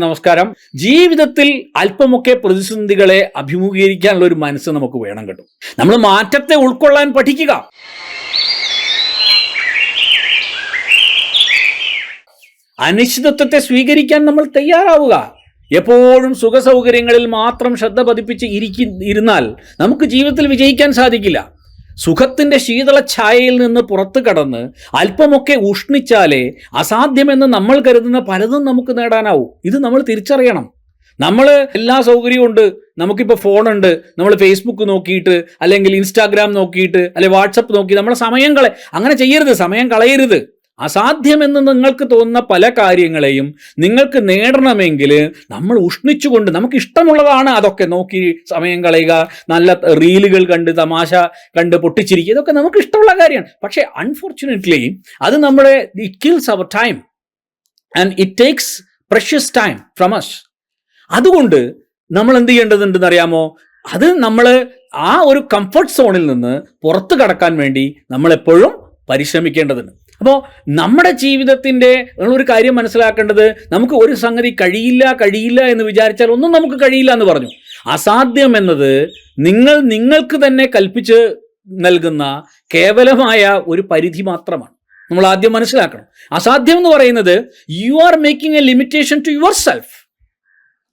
നമസ്കാരം. ജീവിതത്തിൽ അല്പമൊക്കെ പ്രതിസന്ധികളെ അഭിമുഖീകരിക്കാനുള്ള ഒരു മനസ്സ് നമുക്ക് വേണം കേട്ടോ. നമ്മൾ മാറ്റത്തെ ഉൾക്കൊള്ളാൻ പഠിക്കുക. അനിശ്ചിതത്വത്തെ സ്വീകരിക്കാൻ നമ്മൾ തയ്യാറാവുക. എപ്പോഴും സുഖസൗകര്യങ്ങളിൽ മാത്രം ശ്രദ്ധ പതിപ്പിച്ച് ഇരിക്കി ഇരുന്നാൽ നമുക്ക് ജീവിതത്തിൽ വിജയിക്കാൻ സാധിക്കില്ല. സുഖത്തിന്റെ ശീതള ഛായയിൽ നിന്ന് പുറത്തു കടന്ന് അല്പമൊക്കെ ഉഷ്ണിച്ചാലേ അസാധ്യമെന്ന് നമ്മൾ കരുതുന്ന പലതും നമുക്ക് നേടാനാവൂ. ഇത് നമ്മൾ തിരിച്ചറിയണം. നമ്മൾ എല്ലാ സൗകര്യവും ഉണ്ട്. നമുക്കിപ്പോൾ ഫോണുണ്ട്. നമ്മൾ ഫേസ്ബുക്ക് നോക്കിയിട്ട് അല്ലെങ്കിൽ ഇൻസ്റ്റാഗ്രാം നോക്കിയിട്ട് അല്ലെങ്കിൽ വാട്സപ്പ് നോക്കി നമ്മുടെ സമയം കളയ അങ്ങനെ ചെയ്യരുത്. സമയം കളയരുത്. അസാധ്യമെന്ന് നിങ്ങൾക്ക് തോന്നുന്ന പല കാര്യങ്ങളെയും നിങ്ങൾക്ക് നേടണമെങ്കിൽ നമ്മൾ ഉഷ്ണിച്ചുകൊണ്ട് നമുക്ക് ഇഷ്ടമുള്ളതാണ് അതൊക്കെ നോക്കി സമയം കളയുക. നല്ല റീലുകൾ കണ്ട് തമാശ കണ്ട് പൊട്ടിച്ചിരിക്കുക. ഇതൊക്കെ നമുക്ക് ഇഷ്ടമുള്ള കാര്യമാണ്. പക്ഷേ അൺഫോർച്ചുനേറ്റ്ലി അത് നമ്മുടെ it kills our time and it takes precious time from us അതുകൊണ്ട് നമ്മൾ എന്ത് ചെയ്യേണ്ടതുണ്ടെന്ന് അറിയാമോ അത് നമ്മൾ ആ ഒരു കംഫർട്ട് സോണിൽ നിന്ന് പുറത്തു കടക്കാൻ വേണ്ടി നമ്മൾ എപ്പോഴും പരിശ്രമിക്കേണ്ടതുണ്ട്. അപ്പോൾ നമ്മുടെ ജീവിതത്തിന്റെ ഒരു കാര്യം മനസ്സിലാക്കേണ്ടത് നമുക്ക് ഒരു സംഗതി കഴിയില്ല കഴിയില്ല എന്ന് വിചാരിച്ചാൽ ഒന്നും നമുക്ക് കഴിയില്ല എന്ന് പറഞ്ഞു. അസാധ്യം എന്നത് നിങ്ങൾ നിങ്ങൾക്ക് തന്നെ കൽപ്പിച്ച് നൽകുന്ന കേവലമായ ഒരു പരിധി മാത്രമാണ്. നമ്മൾ ആദ്യം മനസ്സിലാക്കണം. അസാധ്യം എന്ന് പറയുന്നത് you are making a limitation to your self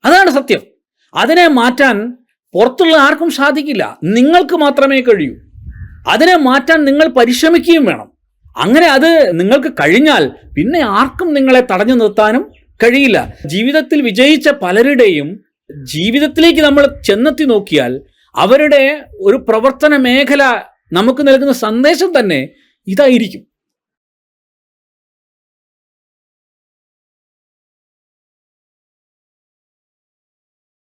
അതാണ് സത്യം. അതിനെ മാറ്റാൻ പുറത്തുള്ള ആർക്കും സാധിക്കില്ല. നിങ്ങൾക്ക് മാത്രമേ കഴിയൂ. അതിനെ മാറ്റാൻ നിങ്ങൾ പരിശ്രമിക്കുകയും വേണം. അങ്ങനെ അത് നിങ്ങൾക്ക് കഴിഞ്ഞാൽ പിന്നെ ആർക്കും നിങ്ങളെ തടഞ്ഞു നിർത്താനും കഴിയില്ല. ജീവിതത്തിൽ വിജയിച്ച പലരുടെയും ജീവിതത്തിലേക്ക് നമ്മൾ ചെന്നെത്തി നോക്കിയാൽ അവരുടെ ഒരു പ്രവർത്തന മേഖല നമുക്ക് നൽകുന്ന സന്ദേശം തന്നെ ഇതായിരിക്കും.